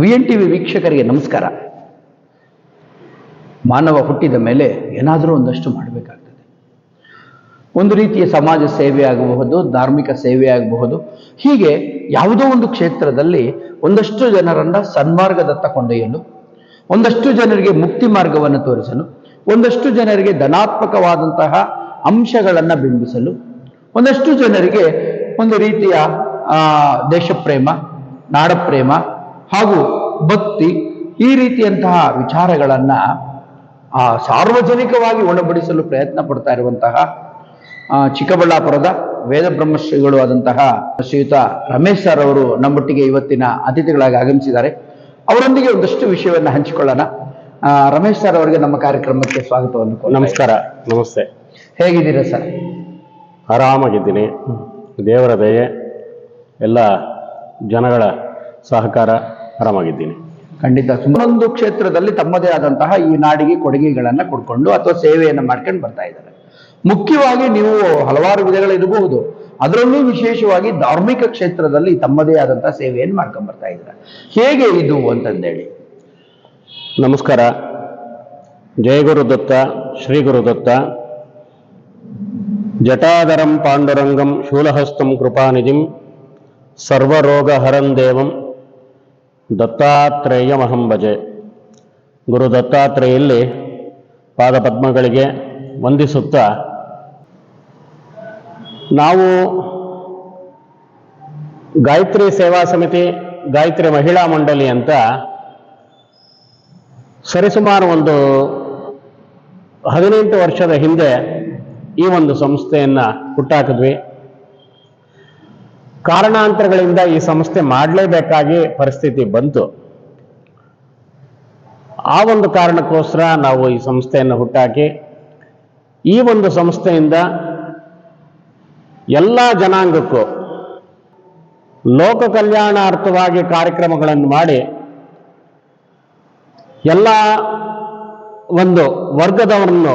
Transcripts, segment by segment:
V N T V ವೀಕ್ಷಕರಿಗೆ ನಮಸ್ಕಾರ. ಮಾನವ ಹುಟ್ಟಿದ ಮೇಲೆ ಏನಾದರೂ ಒಂದಷ್ಟು ಮಾಡಬೇಕಾಗ್ತದೆ. ಒಂದು ರೀತಿಯ ಸಮಾಜ ಸೇವೆ ಆಗಬಹುದು, ಧಾರ್ಮಿಕ ಸೇವೆ ಆಗಬಹುದು. ಹೀಗೆ ಯಾವುದೋ ಒಂದು ಕ್ಷೇತ್ರದಲ್ಲಿ ಒಂದಷ್ಟು ಜನರನ್ನ ಸನ್ಮಾರ್ಗದತ್ತ ಕೊಂಡೊಯ್ಯಲು, ಒಂದಷ್ಟು ಜನರಿಗೆ ಮುಕ್ತಿ ಮಾರ್ಗವನ್ನು ತೋರಿಸಲು, ಒಂದಷ್ಟು ಜನರಿಗೆ ಧನಾತ್ಮಕವಾದಂತಹ ಅಂಶಗಳನ್ನು ಬಿಂಬಿಸಲು, ಒಂದಷ್ಟು ಜನರಿಗೆ ಒಂದು ರೀತಿಯ ದೇಶಪ್ರೇಮ, ನಾಡಪ್ರೇಮ ಹಾಗೂ ಭಕ್ತಿ ಈ ರೀತಿಯಂತಹ ವಿಚಾರಗಳನ್ನು ಆ, ಸಾರ್ವಜನಿಕವಾಗಿ ಒಳಪಡಿಸಲು ಪ್ರಯತ್ನ ಪಡ್ತಾ ಇರುವಂತಹ ಚಿಕ್ಕಬಳ್ಳಾಪುರದ ವೇದ ಬ್ರಹ್ಮಶ್ರೀಗಳು ಆದಂತಹ ಶ್ರೀಯುತ ರಮೇಶ್ ಸರ್ ಅವರು ನಮ್ಮೊಟ್ಟಿಗೆ ಇವತ್ತಿನ ಅತಿಥಿಗಳಾಗಿ ಆಗಮಿಸಿದ್ದಾರೆ. ಅವರೊಂದಿಗೆ ಒಂದಷ್ಟು ವಿಷಯವನ್ನು ಹಂಚಿಕೊಳ್ಳೋಣ. ರಮೇಶ್ ಸರ್ ಅವರಿಗೆ ನಮ್ಮ ಕಾರ್ಯಕ್ರಮಕ್ಕೆ ಸ್ವಾಗತವನ್ನು ನಮಸ್ಕಾರ ನಮಸ್ತೆ. ಹೇಗಿದ್ದೀರಾ ಸರ್? ಆರಾಮಾಗಿದ್ದೀನಿ. ದೇವರ ದಯೆ ಎಲ್ಲ ಜನಗಳ ಸಹಕಾರ ಆರಾಮಾಗಿದ್ದೀನಿ. ಖಂಡಿತ ಸುಮಾರೊಂದು ಕ್ಷೇತ್ರದಲ್ಲಿ ತಮ್ಮದೇ ಆದಂತಹ ಈ ನಾಡಿಗೆ ಕೊಡುಗೆಗಳನ್ನು ಕೊಡ್ಕೊಂಡು ಅಥವಾ ಸೇವೆಯನ್ನು ಮಾಡ್ಕೊಂಡು ಬರ್ತಾ ಇದ್ದಾರೆ. ಮುಖ್ಯವಾಗಿ ನೀವು ಹಲವಾರು ವಿಧಗಳಿರಬಹುದು ಅದರಲ್ಲೂ ವಿಶೇಷವಾಗಿ ಧಾರ್ಮಿಕ ಕ್ಷೇತ್ರದಲ್ಲಿ ತಮ್ಮದೇ ಆದಂತಹ ಸೇವೆಯನ್ನು ಮಾಡ್ಕೊಂಡು ಬರ್ತಾ ಇದ್ದಾರೆ. ಹೇಗೆ ಇದು ಅಂತಂದೇಳಿ? ನಮಸ್ಕಾರ. ಜಯ ಗುರುದತ್ತ ಶ್ರೀ ಗುರುದತ್ತ ಜಟಾಧರಂ ಪಾಂಡುರಂಗಂ ಶೂಲಹಸ್ತಂ ಕೃಪಾನಿಧಿಂ ಸರ್ವರೋಗಹರಂ ದೇವಂ. ದತ್ತಾತ್ರೇಯಮಹಂ ಮಹಂಭಜೆ ಗುರು ದತ್ತಾತ್ರೇಯಲ್ಲಿ ಪಾದಪದ್ಮಗಳಿಗೆ ವಂದಿಸುತ್ತಾ, ನಾವು ಗಾಯತ್ರಿ ಸೇವಾ ಸಮಿತಿ, ಗಾಯತ್ರಿ ಮಹಿಳಾ ಮಂಡಳಿ ಅಂತ ಸರಿಸುಮಾರು ಒಂದು ಹದಿನೆಂಟು ವರ್ಷದ ಹಿಂದೆ ಈ ಒಂದು ಸಂಸ್ಥೆಯನ್ನು ಹುಟ್ಟಾಕಿದ್ವಿ. ಕಾರಣಾಂತರಗಳಿಂದ ಈ ಸಂಸ್ಥೆ ಮಾಡಲೇಬೇಕಾಗಿ ಪರಿಸ್ಥಿತಿ ಬಂತು. ಆ ಒಂದು ಕಾರಣಕ್ಕೋಸ್ಕರ ನಾವು ಈ ಸಂಸ್ಥೆಯನ್ನು ಹುಟ್ಟಾಕಿ, ಈ ಒಂದು ಸಂಸ್ಥೆಯಿಂದ ಎಲ್ಲ ಜನಾಂಗಕ್ಕೂ ಲೋಕ ಕಲ್ಯಾಣಾರ್ಥವಾಗಿ ಕಾರ್ಯಕ್ರಮಗಳನ್ನು ಮಾಡಿ, ಎಲ್ಲ ಒಂದು ವರ್ಗದವರನ್ನು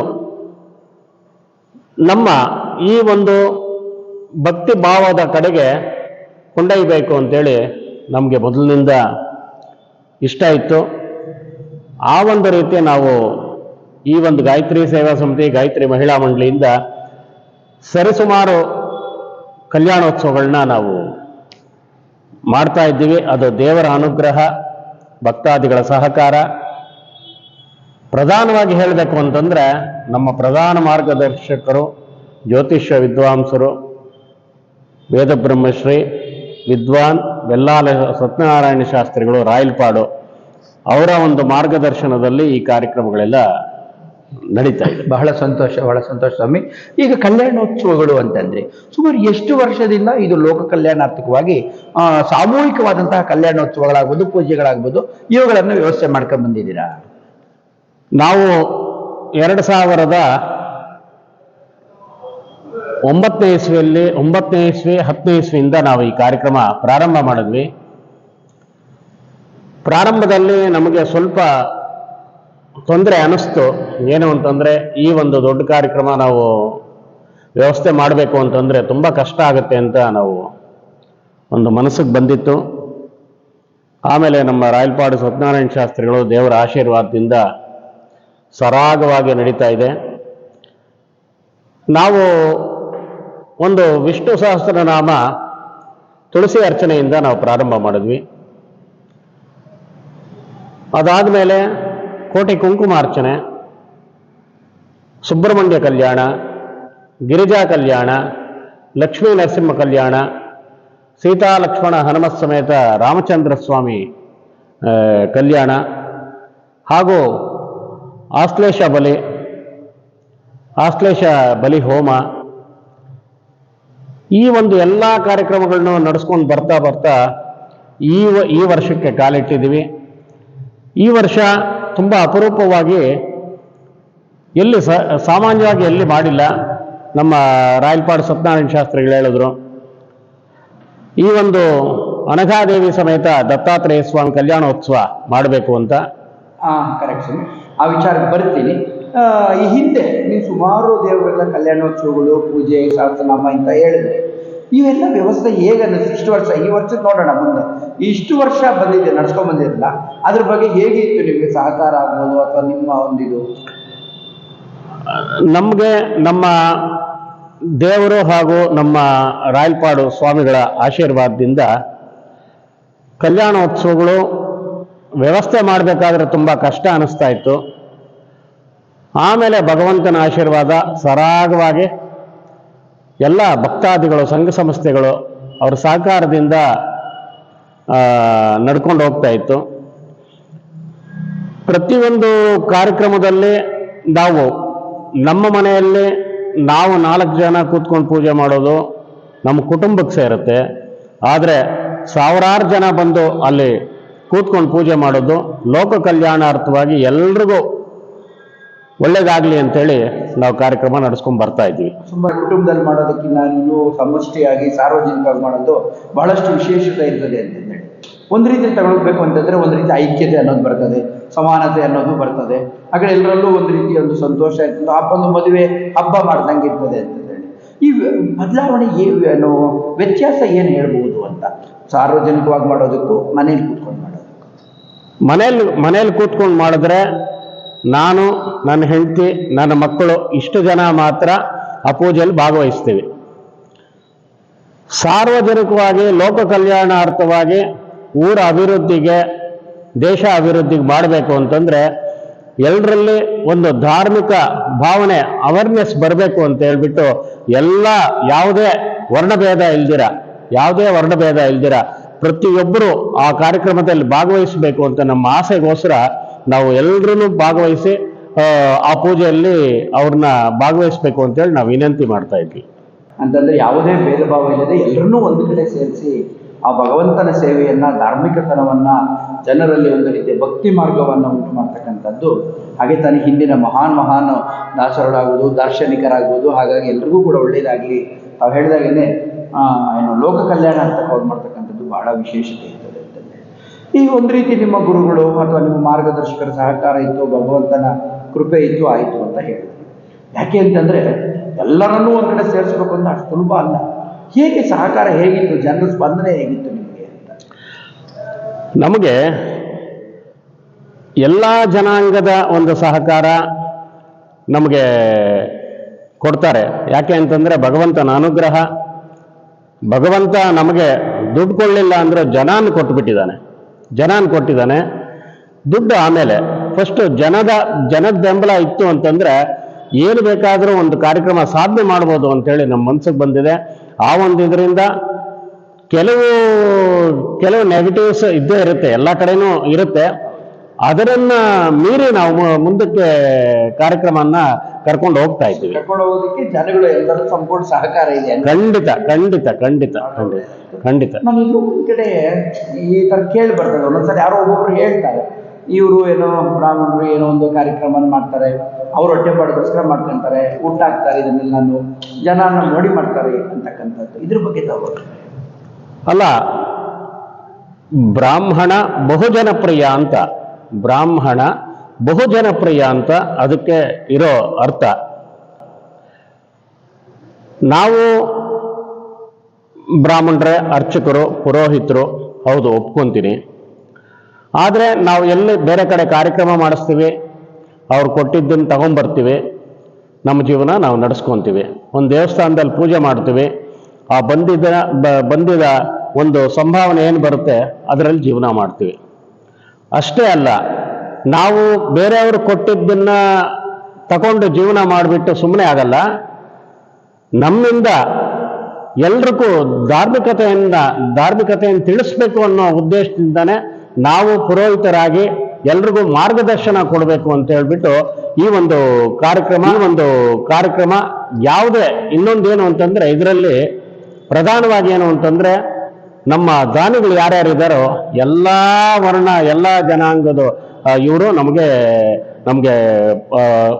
ನಮ್ಮ ಈ ಒಂದು ಭಕ್ತಿ ಭಾವದ ಕಡೆಗೆ ಕೊಂಡೊಯ್ಯಬೇಕು ಅಂತೇಳಿ ನಮಗೆ ಮೊದಲಿನಿಂದ ಇಷ್ಟ ಇತ್ತು. ಆ ಒಂದು ರೀತಿ ನಾವು ಈ ಒಂದು ಗಾಯತ್ರಿ ಸೇವಾ ಸಮಿತಿ, ಗಾಯತ್ರಿ ಮಹಿಳಾ ಮಂಡಳಿಯಿಂದ ಸರಿಸುಮಾರು ಕಲ್ಯಾಣೋತ್ಸವಗಳನ್ನ ನಾವು ಮಾಡ್ತಾ ಇದ್ದೀವಿ. ಅದು ದೇವರ ಅನುಗ್ರಹ, ಭಕ್ತಾದಿಗಳ ಸಹಕಾರ. ಪ್ರಧಾನವಾಗಿ ಹೇಳಬೇಕು ಅಂತಂದ್ರೆ ನಮ್ಮ ಪ್ರಧಾನ ಮಾರ್ಗದರ್ಶಕರು, ಜ್ಯೋತಿಷ್ಯ ವಿದ್ವಾಂಸರು, ವೇದಬ್ರಹ್ಮಶ್ರೀ ವಿದ್ವಾನ್ ಬೆಲ್ಲಾಲ ಸತ್ಯನಾರಾಯಣ ಶಾಸ್ತ್ರಿಗಳು ರಾಯಲ್ಪಾಡು ಅವರ ಒಂದು ಮಾರ್ಗದರ್ಶನದಲ್ಲಿ ಈ ಕಾರ್ಯಕ್ರಮಗಳೆಲ್ಲ ನಡೀತಾ ಇದೆ. ಬಹಳ ಸಂತೋಷ ಬಹಳ ಸಂತೋಷ ಸ್ವಾಮಿ. ಈಗ ಕಲ್ಯಾಣೋತ್ಸವಗಳು ಅಂತಂದ್ರೆ ಸುಮಾರು ಎಷ್ಟು ವರ್ಷದಿಂದ ಇದು ಲೋಕ ಕಲ್ಯಾಣಾರ್ಥಕವಾಗಿ ಆ, ಸಾಮೂಹಿಕವಾದಂತಹ ಕಲ್ಯಾಣೋತ್ಸವಗಳಾಗ್ಬೋದು ಪೂಜೆಗಳಾಗ್ಬೋದು ಇವುಗಳನ್ನು ವ್ಯವಸ್ಥೆ ಮಾಡ್ಕೊಂಡು ಬಂದಿದ್ದೀರಾ? ನಾವು ಎರಡು ಸಾವಿರದ ಒಂಬತ್ತನೇ ಇಸ್ವಿಯಲ್ಲಿ, ಒಂಬತ್ತನೇ ಇಸ್ವಿ, ಹತ್ತನೇ ಇಸ್ವಿಯಿಂದ ನಾವು ಈ ಕಾರ್ಯಕ್ರಮ ಪ್ರಾರಂಭ ಮಾಡಿದ್ವಿ. ಪ್ರಾರಂಭದಲ್ಲಿ ನಮಗೆ ಸ್ವಲ್ಪ ತೊಂದರೆ ಅನಿಸ್ತು ಏನು ಅಂತಂದರೆ, ಈ ಒಂದು ದೊಡ್ಡ ಕಾರ್ಯಕ್ರಮ ನಾವು ವ್ಯವಸ್ಥೆ ಮಾಡಬೇಕು ಅಂತಂದರೆ ತುಂಬ ಕಷ್ಟ ಆಗುತ್ತೆ ಅಂತ ನಾವು ಒಂದು ಮನಸ್ಸಿಗೆ ಬಂದಿತ್ತು. ಆಮೇಲೆ ನಮ್ಮ ರಾಯಲ್ಪಾಡು ಸತ್ಯನಾರಾಯಣ ಶಾಸ್ತ್ರಿಗಳು ದೇವರ ಆಶೀರ್ವಾದದಿಂದ ಸರಾಗವಾಗಿ ನಡೀತಾ ಇದೆ. ನಾವು ಒಂದು ವಿಷ್ಣು ಸಹಸ್ರನಾಮ ತುಳಸಿ ಅರ್ಚನೆಯಿಂದ ನಾವು ಪ್ರಾರಂಭ ಮಾಡಿದ್ವಿ. ಅದಾದಮೇಲೆ ಕೋಟಿ ಕುಂಕುಮಾರ್ಚನೆ ಸುಬ್ರಹ್ಮಣ್ಯ ಕಲ್ಯಾಣ, ಗಿರಿಜಾ ಕಲ್ಯಾಣ, ಲಕ್ಷ್ಮೀ ನರಸಿಂಹ ಕಲ್ಯಾಣ, ಸೀತಾ ಲಕ್ಷ್ಮಣ ಹನುಮತ್ ಸಮೇತ ರಾಮಚಂದ್ರ ಸ್ವಾಮಿ ಕಲ್ಯಾಣ, ಹಾಗೂ ಆಶ್ಲೇಷ ಬಲಿ ಆಶ್ಲೇಷ ಬಲಿ ಹೋಮ ಈ ಒಂದು ಎಲ್ಲ ಕಾರ್ಯಕ್ರಮಗಳನ್ನ ನಡೆಸ್ಕೊಂಡು ಬರ್ತಾ ಬರ್ತಾ ಈ ಈ ವರ್ಷಕ್ಕೆ ಕಾಲಿಟ್ಟಿದ್ದೀವಿ. ಈ ವರ್ಷ ತುಂಬ ಅಪರೂಪವಾಗಿ ಎಲ್ಲಿ ಸಾಮಾನ್ಯವಾಗಿ ಎಲ್ಲಿ ಮಾಡಿಲ್ಲ. ನಮ್ಮ ರಾಯಲ್ಪಾಡು ಸತ್ಯನಾರಾಯಣ ಶಾಸ್ತ್ರಿಗಳು ಹೇಳಿದ್ರು. ಈ ಒಂದು ಅನಘಾದೇವಿ ಸಮೇತ ದತ್ತಾತ್ರೇಯ ಸ್ವಾಮಿ ಕಲ್ಯಾಣೋತ್ಸವ ಮಾಡಬೇಕು ಅಂತ. ಆ ವಿಚಾರಕ್ಕೆ ಬರ್ತೀನಿ. ಈ ಹಿಂದೆ ನೀವು ಸುಮಾರು ದೇವರುಗಳ ಕಲ್ಯಾಣೋತ್ಸವಗಳು, ಪೂಜೆ ಶಾಸ್ತ್ರನಾಮ ಅಂತ ಹೇಳಿದ್ರೆ, ಇವೆಲ್ಲ ವ್ಯವಸ್ಥೆ ಹೇಗೆ ಇಷ್ಟು ವರ್ಷ, ಈ ವರ್ಷ ನೋಡೋಣ ಮುಂದೆ. ಇಷ್ಟು ವರ್ಷ ಬಂದಿದೆ, ನಡ್ಸ್ಕೊಂಡ್ ಬಂದಿರಲ್ಲ ಅದ್ರ ಬಗ್ಗೆ ಹೇಗೆ ಇತ್ತು ನಿಮಗೆ ಸಹಕಾರ ಆಗ್ಬೋದು ಅಥವಾ ನಿಮ್ಮ ಒಂದಿದು ನಮಗೆ ನಮ್ಮ ದೇವರು ಹಾಗೂ ನಮ್ಮ ರಾಯಲ್ಪಾಡು ಸ್ವಾಮಿಗಳ ಆಶೀರ್ವಾದದಿಂದ ಕಲ್ಯಾಣೋತ್ಸವಗಳು ವ್ಯವಸ್ಥೆ ಮಾಡಬೇಕಾದ್ರೆ ತುಂಬ ಕಷ್ಟ ಅನಿಸ್ತಾ ಇತ್ತು. ಆಮೇಲೆ ಭಗವಂತನ ಆಶೀರ್ವಾದ ಸರಾಗವಾಗಿ ಎಲ್ಲ ಭಕ್ತಾದಿಗಳು, ಸಂಘ ಸಂಸ್ಥೆಗಳು ಅವರ ಸಹಕಾರದಿಂದ ನಡ್ಕೊಂಡು ಹೋಗ್ತಾ ಇತ್ತು. ಪ್ರತಿಯೊಂದು ಕಾರ್ಯಕ್ರಮದಲ್ಲಿ ನಾವು, ನಮ್ಮ ಮನೆಯಲ್ಲಿ ನಾವು ನಾಲ್ಕು ಜನ ಕೂತ್ಕೊಂಡು ಪೂಜೆ ಮಾಡೋದು ನಮ್ಮ ಕುಟುಂಬಕ್ಕೆ ಸೇರುತ್ತೆ. ಆದರೆ ಸಾವಿರಾರು ಜನ ಬಂದು ಅಲ್ಲಿ ಕೂತ್ಕೊಂಡು ಪೂಜೆ ಮಾಡೋದು, ಲೋಕ ಕಲ್ಯಾಣಾರ್ಥವಾಗಿ ಎಲ್ರಿಗೂ ಒಳ್ಳೇದಾಗಲಿ ಅಂತೇಳಿ ನಾವು ಕಾರ್ಯಕ್ರಮ ನಡೆಸ್ಕೊಂಡು ಬರ್ತಾ ಇದ್ವಿ. ತುಂಬಾ ಕುಟುಂಬದಲ್ಲಿ ಮಾಡೋದಕ್ಕಿಂತ ನೀವು ಸಮಷ್ಟಿಯಾಗಿ ಸಾರ್ವಜನಿಕವಾಗಿ ಮಾಡೋದು ಬಹಳಷ್ಟು ವಿಶೇಷತೆ ಇರ್ತದೆ ಅಂತಂದೇಳಿ ಒಂದು ರೀತಿ ತಗೊಳ್ಬೇಕು ಅಂತಂದ್ರೆ ಒಂದು ರೀತಿ ಐಕ್ಯತೆ ಅನ್ನೋದು ಬರ್ತದೆ ಸಮಾನತೆ ಅನ್ನೋದು ಬರ್ತದೆ. ಕಡೆ ಎಲ್ಲರಲ್ಲೂ ಒಂದು ರೀತಿ ಒಂದು ಸಂತೋಷ ಇರ್ತದೆ ಹಬ್ಬೊಂದು ಮದುವೆ ಹಬ್ಬ ಮಾಡ್ದಂಗೆ ಇರ್ತದೆ ಅಂತಂದೇಳಿ ಈ ಬದಲಾವಣೆ ಏನು ವ್ಯತ್ಯಾಸ ಏನು ಹೇಳ್ಬೋದು ಅಂತ? ಸಾರ್ವಜನಿಕವಾಗಿ ಮಾಡೋದಕ್ಕೂ ಮನೇಲಿ ಕೂತ್ಕೊಂಡು ಮಾಡೋದಕ್ಕೂ. ಮನೇಲಿ ಮನೇಲಿ ಕೂತ್ಕೊಂಡು ಮಾಡಿದ್ರೆ ನಾನು, ನನ್ನ ಹೆಂಡತಿ, ನನ್ನ ಮಕ್ಕಳು ಇಷ್ಟು ಜನ ಮಾತ್ರ ಆ ಪೂಜೆಯಲ್ಲಿ ಭಾಗವಹಿಸ್ತೀವಿ. ಸಾರ್ವಜನಿಕವಾಗಿ, ಲೋಕ ಕಲ್ಯಾಣಾರ್ಥವಾಗಿ ಊರ ಅಭಿವೃದ್ಧಿಗೆ, ದೇಶ ಅಭಿವೃದ್ಧಿಗೆ ಮಾಡಬೇಕು ಅಂತಂದರೆ ಎಲ್ಲರಲ್ಲಿ ಒಂದು ಧಾರ್ಮಿಕ ಭಾವನೆ ಅವೇರ್ನೆಸ್ ಬರಬೇಕು ಅಂತ ಹೇಳ್ಬಿಟ್ಟು ಎಲ್ಲ ಯಾವುದೇ ವರ್ಣಭೇದ ಇಲ್ದಿರ, ಯಾವುದೇ ವರ್ಣಭೇದ ಇಲ್ದಿರ ಪ್ರತಿಯೊಬ್ಬರು ಆ ಕಾರ್ಯಕ್ರಮದಲ್ಲಿ ಭಾಗವಹಿಸಬೇಕು ಅಂತ ನಮ್ಮ ಆಸೆಗೋಸ್ಕರ ನಾವು ಎಲ್ಲರೂ ಭಾಗವಹಿಸಿ ಆ, ಪೂಜೆಯಲ್ಲಿ ಅವ್ರನ್ನ ಭಾಗವಹಿಸ್ಬೇಕು ಅಂತೇಳಿ ನಾವು ವಿನಂತಿ ಮಾಡ್ತಾ ಇದ್ವಿ. ಅಂತಂದ್ರೆ ಯಾವುದೇ ಭೇದ ಭಾವ ಇಲ್ಲದೆ ಎಲ್ಲರನ್ನೂ ಒಂದು ಕಡೆ ಸೇರಿಸಿ ಆ ಭಗವಂತನ ಸೇವೆಯನ್ನ ಧಾರ್ಮಿಕತನವನ್ನ ಜನರಲ್ಲಿ ಒಂದು ರೀತಿಯ ಭಕ್ತಿ ಮಾರ್ಗವನ್ನ ಉಂಟು ಮಾಡ್ತಕ್ಕಂಥದ್ದು. ಹಾಗೆ ತಾನೇ ಹಿಂದಿನ ಮಹಾನ್ ಮಹಾನ್ ದಾಸರುಗಳಾಗುವುದು ದಾರ್ಶನಿಕರಾಗುವುದು ಹಾಗಾಗಿ ಎಲ್ರಿಗೂ ಕೂಡ ಒಳ್ಳೇದಾಗಲಿ. ತಾವು ಹೇಳಿದಾಗೇನೆ ಏನು ಲೋಕ ಕಲ್ಯಾಣ ಅಂತ ಅವ್ರು ಮಾಡ್ತಕ್ಕಂಥದ್ದು ಬಹಳ ವಿಶೇಷತೆ ಇರ್ತದೆ. ಈಗ ಒಂದು ರೀತಿ ನಿಮ್ಮ ಗುರುಗಳು ಅಥವಾ ನಿಮ್ಮ ಮಾರ್ಗದರ್ಶಕರ ಸಹಕಾರ ಇತ್ತು, ಭಗವಂತನ ಕೃಪೆ ಇತ್ತು, ಆಯಿತು ಅಂತ ಹೇಳಿದ್ರು. ಯಾಕೆ ಅಂತಂದ್ರೆ ಎಲ್ಲರನ್ನೂ ಒಂದು ಕಡೆ ಸೇರಿಸ್ಬೇಕು ಅಂತ ಅಷ್ಟು ಸುಲಭ ಅಲ್ಲ. ಹೇಗೆ ಸಹಕಾರ ಹೇಗಿತ್ತು, ಜನರ ಸ್ಪಂದನೆ ಹೇಗಿತ್ತು ನಿಮಗೆ ಅಂತ? ನಮಗೆ ಎಲ್ಲ ಜನಾಂಗದ ಒಂದು ಸಹಕಾರ ನಮಗೆ ಕೊಡ್ತಾರೆ. ಯಾಕೆ ಅಂತಂದ್ರೆ ಭಗವಂತನ ಅನುಗ್ರಹ, ಭಗವಂತ ನಮಗೆ ದುಡ್ಡು ಕೊಡಲಿಲ್ಲ ಅಂದ್ರೆ ಜನಾನ ಕೊಟ್ಬಿಟ್ಟಿದ್ದಾನೆ. ಜನಾನ್ ಕೊಟ್ಟಿದ್ದಾನೆ. ದುಡ್ಡು ಆಮೇಲೆ ಫಸ್ಟ್ ಜನದ ಜನದ ಬೆಂಬಲ ಇತ್ತು ಅಂತಂದ್ರೆ ಏನು ಬೇಕಾದರೂ ಒಂದು ಕಾರ್ಯಕ್ರಮ ಸಾಧನೆ ಮಾಡ್ಬೋದು ಅಂತೇಳಿ ನಮ್ಮ ಮನಸ್ಸಿಗೆ ಬಂದಿದೆ. ಆ ಒಂದು ಇದರಿಂದ ಕೆಲವು ಕೆಲವು ನೆಗೆಟಿವ್ಸ್ ಇದ್ದೇ ಇರುತ್ತೆ. ಎಲ್ಲ ಕಡೆನೂ ಇರುತ್ತೆ. ಅದರನ್ನ ಮೀರಿ ನಾವು ಮುಂದಕ್ಕೆ ಕಾರ್ಯಕ್ರಮವನ್ನ ಕರ್ಕೊಂಡು ಹೋಗ್ತಾ ಇದ್ದೀವಿ. ಕರ್ಕೊಂಡು ಹೋಗೋದಕ್ಕೆ ಜನಗಳು ಎಲ್ಲರ ಸಂಪೂರ್ಣ ಸಹಕಾರ ಇದೆ ಖಂಡಿತ ಖಂಡಿತ ಖಂಡಿತ ಖಂಡಿತ ಖಂಡಿತ. ನಾನು ಇದು ಕಡೆ ಈ ತರ ಕೇಳಿ ಬರ್ತದೆ. ಒಂದೊಂದ್ಸರಿ ಯಾರೋ ಒಬ್ಬೊಬ್ರು ಹೇಳ್ತಾರೆ. ಇವರು ಏನೋ ಬ್ರಾಹ್ಮಣರು ಏನೋ ಒಂದು ಕಾರ್ಯಕ್ರಮ ಮಾಡ್ತಾರೆ. ಅವ್ರು ಹೊಟ್ಟೆ ಪಾಡಿಗೋಸ್ಕರ ಮಾಡ್ಕೊಂತಾರೆ. ಊಟ ಹಾಕ್ತಾರೆ ಇದನ್ನೆಲ್ಲಾನು. ಜನನ ನೋಡಿ ಮಾಡ್ತಾರೆ ಅಂತಕ್ಕಂಥದ್ದು. ಇದ್ರ ಬಗ್ಗೆ ತಾವು ಅಲ್ಲ ಬ್ರಾಹ್ಮಣ ಬಹುಜನಪ್ರಿಯ ಅಂತ ಬ್ರಾಹ್ಮಣ ಬಹುಜನಪ್ರಿಯ ಅಂತ ಅದಕ್ಕೆ ಇರೋ ಅರ್ಥ. ನಾವು ಬ್ರಾಹ್ಮಣರೇ, ಅರ್ಚಕರು, ಪುರೋಹಿತರು, ಹೌದು, ಒಪ್ಕೊಂತೀನಿ. ಆದರೆ ನಾವು ಎಲ್ಲಿ ಬೇರೆ ಕಡೆ ಕಾರ್ಯಕ್ರಮ ಮಾಡಿಸ್ತೀವಿ, ಅವ್ರು ಕೊಟ್ಟಿದ್ದನ್ನು ತಗೊಂಬರ್ತೀವಿ, ನಮ್ಮ ಜೀವನ ನಾವು ನಡೆಸ್ಕೊತೀವಿ. ಒಂದು ದೇವಸ್ಥಾನದಲ್ಲಿ ಪೂಜೆ ಮಾಡ್ತೀವಿ, ಆ ಬಂದಿದ್ದ ಬಂದಿದ ಒಂದು ಸಂಭಾವನೆ ಏನು ಬರುತ್ತೆ, ಅದರಲ್ಲಿ ಜೀವನ ಮಾಡ್ತೀವಿ. ಅಷ್ಟೇ ಅಲ್ಲ, ನಾವು ಬೇರೆಯವರು ಕೊಟ್ಟಿದ್ದನ್ನ ತಗೊಂಡು ಜೀವನ ಮಾಡಿಬಿಟ್ಟು ಸುಮ್ಮನೆ ಆಗಲ್ಲ, ನಮ್ಮಿಂದ ಎಲ್ರಿಗೂ ಧಾರ್ಮಿಕತೆಯಿಂದ, ಧಾರ್ಮಿಕತೆಯನ್ನು ತಿಳಿಸ್ಬೇಕು ಅನ್ನೋ ಉದ್ದೇಶದಿಂದನೇ ನಾವು ಪುರೋಹಿತರಾಗಿ ಎಲ್ರಿಗೂ ಮಾರ್ಗದರ್ಶನ ಕೊಡಬೇಕು ಅಂತ ಹೇಳ್ಬಿಟ್ಟು ಈ ಒಂದು ಕಾರ್ಯಕ್ರಮ ಒಂದು ಕಾರ್ಯಕ್ರಮ ಯಾವುದೇ ಇನ್ನೊಂದೇನು ಅಂತಂದ್ರೆ ಇದರಲ್ಲಿ ಪ್ರಧಾನವಾಗಿ ಏನು ಅಂತಂದ್ರೆ ನಮ್ಮ ದಾನಿಗಳು ಯಾರ್ಯಾರು ಇದ್ದಾರೋ ಎಲ್ಲ ವರ್ಣ ಎಲ್ಲ ಜನಾಂಗದ ಇವರು ನಮಗೆ ನಮಗೆ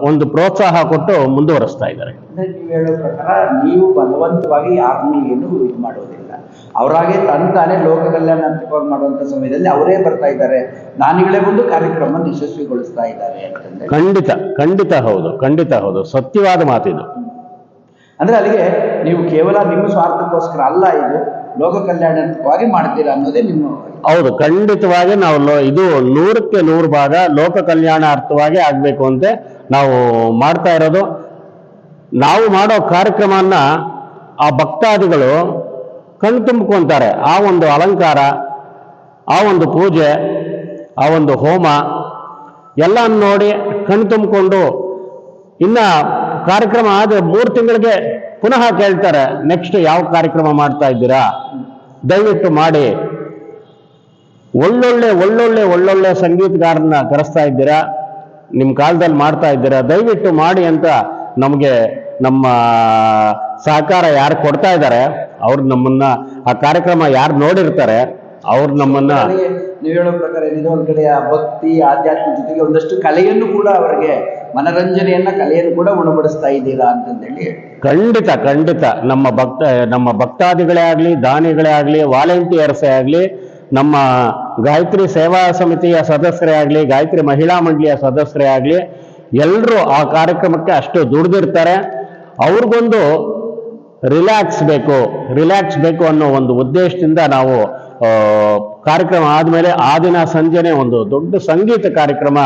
ಒಂದು ಪ್ರೋತ್ಸಾಹ ಕೊಟ್ಟು ಮುಂದುವರಿಸ್ತಾ ಇದ್ದಾರೆ. ನೀವು ಹೇಳೋ ಪ್ರಕಾರ ನೀವು ಬಲವಂತವಾಗಿ ಯಾರನ್ನೂ ಏನು ಇದು ಮಾಡೋದಿಲ್ಲ. ಅವರಾಗೆ ತನ್ನ ತಾನೇ ಲೋಕ ಕಲ್ಯಾಣಾತ್ಮಕವಾಗಿ ಮಾಡುವಂತ ಸಮಯದಲ್ಲಿ ಅವರೇ ಬರ್ತಾ ಇದ್ದಾರೆ. ದಾನಿಗಳೇ ಬಂದು ಕಾರ್ಯಕ್ರಮ ಯಶಸ್ವಿಗೊಳಿಸ್ತಾ ಇದ್ದಾರೆ ಅಂತಂದ್ರೆ. ಖಂಡಿತ ಖಂಡಿತ ಹೌದು ಖಂಡಿತ ಹೌದು. ಸತ್ಯವಾದ ಮಾತಿದು. ಅಂದ್ರೆ ಅಲ್ಲಿಗೆ ನೀವು ಕೇವಲ ನಿಮ್ಮ ಸ್ವಾರ್ಥಕ್ಕೋಸ್ಕರ ಅಲ್ಲ ಇದು. ಲೋಕ ಕಲ್ಯಾಣವಾಗಿ ಮಾಡ್ತೀರಾ ಅನ್ನೋದೇ ನಿಮ್ಮ ಹೌದು, ಖಂಡಿತವಾಗಿ ನಾವು ಇದು ನೂರಕ್ಕೆ ನೂರು ಭಾಗ ಲೋಕ ಕಲ್ಯಾಣಾರ್ಥವಾಗಿ ಆಗ್ಬೇಕು ಅಂತ ನಾವು ಮಾಡ್ತಾ ಇರೋದು. ನಾವು ಮಾಡೋ ಕಾರ್ಯಕ್ರಮನ ಆ ಭಕ್ತಾದಿಗಳು ಕಣ್ ತುಂಬ್ಕೊಂತಾರೆ. ಆ ಒಂದು ಅಲಂಕಾರ, ಆ ಒಂದು ಪೂಜೆ, ಆ ಒಂದು ಹೋಮ ಎಲ್ಲ ನೋಡಿ ಕಣ್ ತುಂಬಿಕೊಂಡು ಇನ್ನ ಕಾರ್ಯಕ್ರಮ ಆದ ಮೂರು ತಿಂಗಳಿಗೆ ಪುನಃ ಕೇಳ್ತಾರೆ, ನೆಕ್ಸ್ಟ್ ಯಾವ ಕಾರ್ಯಕ್ರಮ ಮಾಡ್ತಾ ಇದ್ದೀರಾ? ದಯವಿಟ್ಟು ಮಾಡಿ. ಒಳ್ಳೊಳ್ಳೆ ಒಳ್ಳೊಳ್ಳೆ ಒಳ್ಳೊಳ್ಳೆ ಸಂಗೀತಗಾರನ್ನ ಕರೆಸ್ತಾ ಇದ್ದೀರಾ? ನಿಮ್ಮ ಕಾಲದಲ್ಲಿ ಮಾಡ್ತಾ ಇದ್ದೀರಾ? ದಯವಿಟ್ಟು ಮಾಡಿ ಅಂತ ನಮಗೆ ನಮ್ಮ ಸಹಕಾರ ಯಾರು ಕೊಡ್ತಾ ಇದ್ದಾರೆ, ಅವ್ರು ನಮ್ಮನ್ನ ಆ ಕಾರ್ಯಕ್ರಮ ಯಾರು ನೋಡಿರ್ತಾರೆ ಅವ್ರು ನಮ್ಮನ್ನ ನೀವು ಹೇಳೋ ಪ್ರಕಾರ ಏನಿದೆ ಒಂದ್ ಕಡೆ ಭಕ್ತಿ ಆಧ್ಯಾತ್ಮ ಜೊತೆಗೆ ಒಂದಷ್ಟು ಕಲೆಯನ್ನು ಕೂಡ ಅವರಿಗೆ ಮನರಂಜನೆಯನ್ನ ಕಲೆಯನ್ನು ಕೂಡ ಉಣಬಡಿಸ್ತಾ ಇದ್ದೀರಾ ಅಂತಂದೇಳಿ ಖಂಡಿತ ಖಂಡಿತ. ನಮ್ಮ ಭಕ್ತ ನಮ್ಮ ಭಕ್ತಾದಿಗಳೇ ಆಗಲಿ ದಾನಿಗಳೇ ಆಗಲಿ ವಾಲಂಟಿಯರ್ಸೇ ಆಗಲಿ ನಮ್ಮ ಗಾಯತ್ರಿ ಸೇವಾ ಸಮಿತಿಯ ಸದಸ್ಯರೇ ಆಗಲಿ ಗಾಯತ್ರಿ ಮಹಿಳಾ ಮಂಡಳಿಯ ಸದಸ್ಯರೇ ಆಗಲಿ ಎಲ್ಲರೂ ಆ ಕಾರ್ಯಕ್ರಮಕ್ಕೆ ಅಷ್ಟು ದುಡ್ದಿರ್ತಾರೆ. ಅವ್ರಿಗೊಂದು ರಿಲ್ಯಾಕ್ಸ್ ಬೇಕು ರಿಲ್ಯಾಕ್ಸ್ ಬೇಕು ಅನ್ನೋ ಒಂದು ಉದ್ದೇಶದಿಂದ ನಾವು ಕಾರ್ಯಕ್ರಮ ಆದಮೇಲೆ ಆ ದಿನ ಸಂಜೆನೆ ಒಂದು ದೊಡ್ಡ ಸಂಗೀತ ಕಾರ್ಯಕ್ರಮ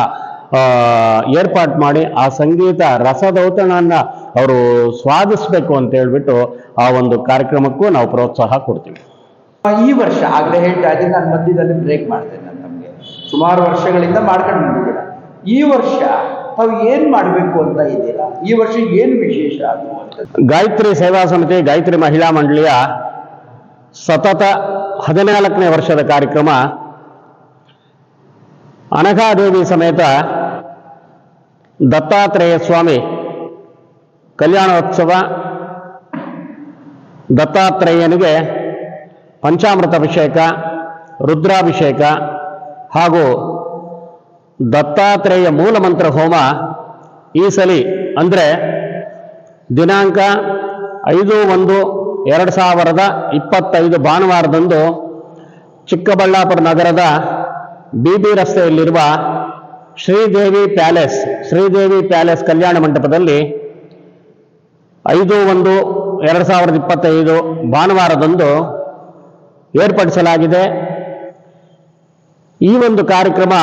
ಏರ್ಪಾಟ್ ಮಾಡಿ ಆ ಸಂಗೀತ ರಸದೌತಣನ್ನ ಅವರು ಸ್ವಾದಿಸ್ಬೇಕು ಅಂತ ಹೇಳ್ಬಿಟ್ಟು ಆ ಒಂದು ಕಾರ್ಯಕ್ರಮಕ್ಕೂ ನಾವು ಪ್ರೋತ್ಸಾಹ ಕೊಡ್ತೀವಿ. ಈ ವರ್ಷ ಆಗ್ಲೇ ಹೇಳ್ತಾ ಇದ್ದೀನಿ ನಾನು ಮಧ್ಯದಲ್ಲಿ ಬ್ರೇಕ್ ಮಾಡ್ತೇನೆ ನಾನು ತಮಗೆ. ಸುಮಾರು ವರ್ಷಗಳಿಂದ ಮಾಡ್ಕೊಂಡು ಬಂದಿದ್ದೀರಾ. ಈ ವರ್ಷ ತಾವು ಏನ್ ಮಾಡಬೇಕು ಅಂತ ಇದ್ದೀರಾ? ಈ ವರ್ಷ ಏನು ವಿಶೇಷ ಗಾಯತ್ರಿ ಸೇವಾ ಸಮಿತಿ ಗಾಯತ್ರಿ ಮಹಿಳಾ ಮಂಡಳಿಯ ಸತತ ಹದಿನಾಲ್ಕನೇ ವರ್ಷದ ಕಾರ್ಯಕ್ರಮ. ಅನಘಾದೇವಿ ಸಮೇತ ದತ್ತಾತ್ರೇಯ ಸ್ವಾಮಿ ಕಲ್ಯಾಣೋತ್ಸವ ದತ್ತಾತ್ರೇಯನಿಗೆ ಪಂಚಾಮೃತ ಅಭಿಷೇಕ, ರುದ್ರಾಭಿಷೇಕ ಹಾಗೂ ದತ್ತಾತ್ರೇಯ ಮೂಲಮಂತ್ರ ಹೋಮ ಈ ಸಲಿ ಅಂದರೆ ದಿನಾಂಕ ಐದು ಒಂದು ಎರಡು ಸಾವಿರದ ಇಪ್ಪತ್ತೈದು ಭಾನುವಾರದಂದು ಚಿಕ್ಕಬಳ್ಳಾಪುರ ನಗರದ ಬಿ ಬಿ ರಸ್ತೆಯಲ್ಲಿರುವ ಶ್ರೀದೇವಿ ಪ್ಯಾಲೇಸ್ ಶ್ರೀದೇವಿ ಪ್ಯಾಲೇಸ್ ಕಲ್ಯಾಣ ಮಂಟಪದಲ್ಲಿ ಐದು ಒಂದು ಎರಡು ಸಾವಿರದ ಇಪ್ಪತ್ತೈದು ಭಾನುವಾರದಂದು ಏರ್ಪಡಿಸಲಾಗಿದೆ. ಈ ಒಂದು ಕಾರ್ಯಕ್ರಮ